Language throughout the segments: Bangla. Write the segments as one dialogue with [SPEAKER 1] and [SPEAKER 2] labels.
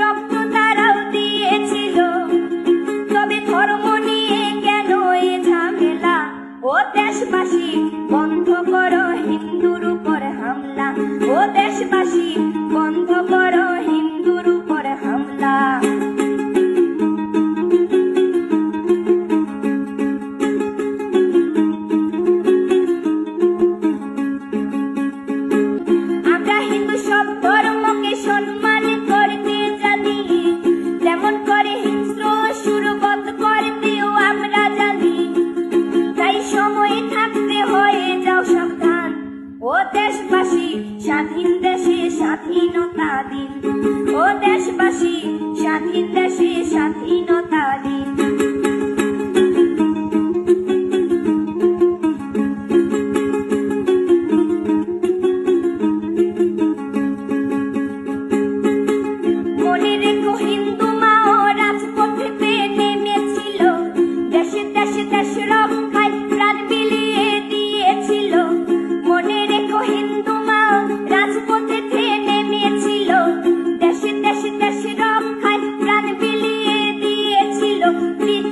[SPEAKER 1] রক্ত তারাও দিয়েছিল। তবে ধর্ম নিয়ে কেন এ ও দেশবাসী, বন্ধ করো হিন্দুর উপর হামলা। ও দেশবাসী, বন্ধ স্বাধীনতা দিন। ও দেশবাসী স্বাধীন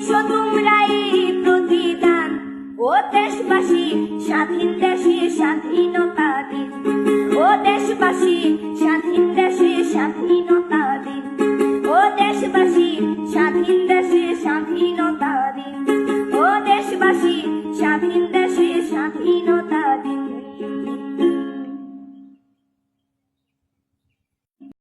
[SPEAKER 1] দিচ্ছ তোমরা প্রতিদান। ও দেশবাসী, স্বাধীন দেশে স্বাধীনতা দিন। ও দেশবাসী, স্বাধীন দেশে স্বাধীনতা দিন। ও দেশবাসী, স্বাধীন দেশে স্বাধীনতা দিন। ও দেশবাসী, স্বাধীন দেশে স্বাধীনতা দিন।